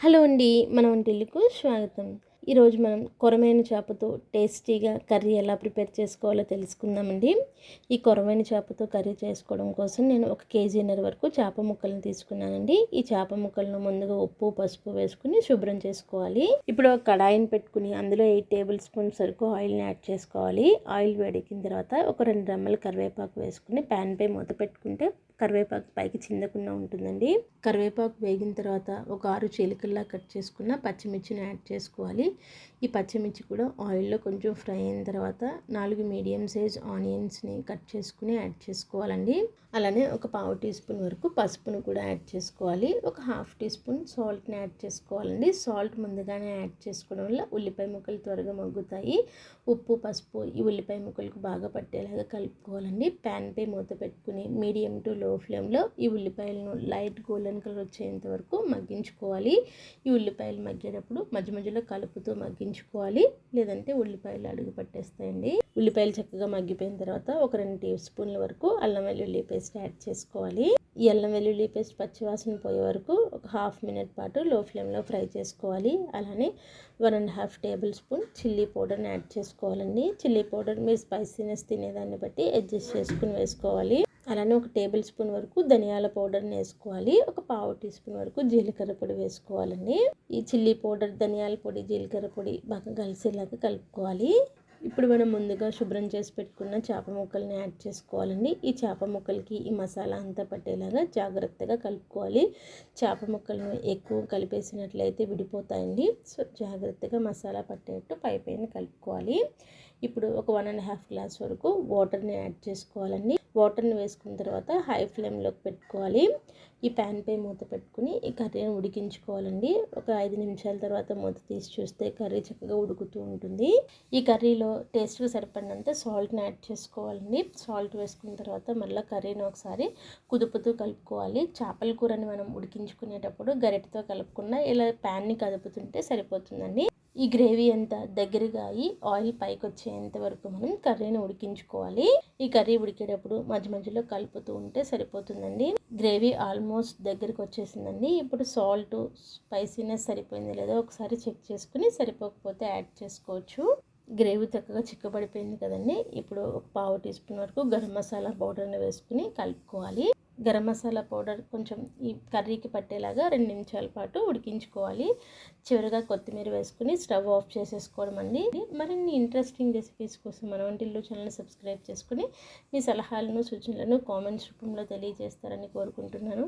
Hello అండి మన వంటిల్లుకు స్వాగతం. ఈరోజు మనం కొరమైన చేపతో టేస్టీగా కర్రీ ఎలా ప్రిపేర్ చేసుకోవాలో తెలుసుకుందామండి. ఈ కొరమైన చేపతో కర్రీ చేసుకోవడం కోసం నేను ఒక కేజీన్నర వరకు చేప ముక్కలను తీసుకున్నానండి. ఈ చేప ముక్కలను ముందుగా ఉప్పు పసుపు వేసుకుని శుభ్రం చేసుకోవాలి. ఇప్పుడు ఒక కడాయిని పెట్టుకుని అందులో ఎయిట్ టేబుల్ స్పూన్స్ వరకు ఆయిల్ని యాడ్ చేసుకోవాలి. ఆయిల్ వేడెక్కిన తర్వాత ఒక రెండు రెమ్మల కరివేపాకు వేసుకుని ప్యాన్ పై మూత పెట్టుకుంటే కరివేపాకు పైకి చిందకుండా ఉంటుందండి. కరివేపాకు వేగిన తర్వాత ఒక ఆరు చీలికల్లా కట్ చేసుకున్న పచ్చిమిర్చిని యాడ్ చేసుకోవాలి. ఈ పచ్చిమిర్చి కూడా ఆయిల్లో కొంచెం ఫ్రై అయిన తర్వాత నాలుగు మీడియం సైజ్ ఆనియన్స్ని కట్ చేసుకుని యాడ్ చేసుకోవాలండి. అలానే ఒక పావు టీ స్పూన్ వరకు పసుపును కూడా యాడ్ చేసుకోవాలి. ఒక హాఫ్ టీ స్పూన్ సాల్ట్ని యాడ్ చేసుకోవాలండి. సాల్ట్ ముందుగానే యాడ్ చేసుకోవడం వల్ల ఉల్లిపాయ ముక్కలు త్వరగా మగ్గుతాయి. ఉప్పు పసుపు ఈ ఉల్లిపాయ ముక్కలకు బాగా పట్టేలాగా కలుపుకోవాలండి. ప్యాన్ పై మూత పెట్టుకుని మీడియం టు లో ఫ్లేమ్లో ఈ ఉల్లిపాయలను లైట్ గోల్డెన్ కలర్ వచ్చేంత వరకు మగ్గించుకోవాలి. ఈ ఉల్లిపాయలు మగ్గేటప్పుడు మధ్య మధ్యలో కలుపుతూ మగ్గించుకోవాలి. లేదంటే ఉల్లిపాయలు అడుగు పట్టేస్తాయండి. ఉల్లిపాయలు చక్కగా మగ్గిపోయిన తర్వాత ఒక రెండు టీ స్పూన్ల వరకు అల్లం వెల్లుల్లి పేస్ట్ యాడ్ చేసుకోవాలి. ఈ అల్లం వెల్లుల్లి పేస్ట్ పచ్చివాసన పోయే వరకు ఒక హాఫ్ మినిట్ పాటు లో ఫ్లేమ్లో ఫ్రై చేసుకోవాలి. అలానే one and half tablespoon chilli పౌడర్ని యాడ్ చేసుకోవాలండి. చిల్లీ పౌడర్ మీరు స్పైసీనెస్ తినేదాన్ని బట్టి అడ్జస్ట్ చేసుకుని వేసుకోవాలి. అలానే ఒక టేబుల్ స్పూన్ వరకు ధనియాల పౌడర్ని వేసుకోవాలి. ఒక పావు టీ స్పూన్ వరకు జీలకర్ర పొడి వేసుకోవాలండి. ఈ చిల్లీ పౌడర్ ధనియాల పొడి జీలకర్ర పొడి బాగా కలిసేలాగా కలుపుకోవాలి. ఇప్పుడు మనం ముందుగా శుభ్రం చేసి పెట్టుకున్న చేప ముక్కల్ని యాడ్ చేసుకోవాలండి. ఈ చేప ముక్కలకి ఈ మసాలా అంతా పట్టేలాగా జాగ్రత్తగా కలుపుకోవాలి. చేప ముక్కలను ఎక్కువ కలిపేసినట్లయితే విడిపోతాయండి. సో జాగ్రత్తగా మసాలా పట్టేట్టు పై పైన కలుపుకోవాలి. ఇప్పుడు ఒక వన్ అండ్ హాఫ్ గ్లాస్ వరకు వాటర్ని యాడ్ చేసుకోవాలండి. వాటర్ని వేసుకున్న తర్వాత హై ఫ్లేమ్లోకి పెట్టుకోవాలి. ఈ ప్యాన్ పై మూత పెట్టుకుని ఈ కర్రీని ఉడికించుకోవాలండి. ఒక ఐదు నిమిషాల తర్వాత మూత తీసి చూస్తే కర్రీ చక్కగా ఉడుకుతూ ఉంటుంది. ఈ కర్రీలో టేస్ట్కి సరిపడినంత సాల్ట్ని యాడ్ చేసుకోవాలండి. సాల్ట్ వేసుకున్న తర్వాత మళ్ళీ కర్రీని ఒకసారి కుదుపుతూ కలుపుకోవాలి. చేపల కూరని మనం ఉడికించుకునేటప్పుడు గరిటతో కలుపుకున్న ఇలా ప్యాన్ని కదుపుతుంటే సరిపోతుందండి. ఈ గ్రేవీ అంతా దగ్గరగా అయ్యి ఆయిల్ పైకి వచ్చేంత వరకు మనం కర్రీని ఉడికించుకోవాలి. ఈ కర్రీ ఉడికేటప్పుడు మధ్య మధ్యలో కలుపుతూ ఉంటే సరిపోతుందండి. గ్రేవీ ఆల్మోస్ట్ దగ్గరికి వచ్చేసిందండి. ఇప్పుడు సాల్ట్ స్పైసీనెస్ సరిపోయింది లేదో ఒకసారి చెక్ చేసుకుని సరిపోకపోతే యాడ్ చేసుకోవచ్చు. గ్రేవీ చక్కగా చిక్కబడిపోయింది కదండి. ఇప్పుడు ఒక పావు టీ స్పూన్ వరకు గరం మసాలా పౌడర్ని వేసుకుని కలుపుకోవాలి. గరం మసాలా పౌడర్ కొంచెం ఈ కర్రీకి పట్టేలాగా రెండు నిమిషాల పాటు ఉడికించుకోవాలి. చివరిగా కొత్తిమీర వేసుకుని స్టవ్ ఆఫ్ చేసేసుకోవడం అండి. మరిన్ని ఇంట్రెస్టింగ్ రెసిపీస్ కోసం మన వంటిల్లు ఛానల్ సబ్స్క్రైబ్ చేసుకుని మీ సలహాలను సూచనలను కామెంట్స్ రూపంలో తెలియజేస్తారని కోరుకుంటున్నాను.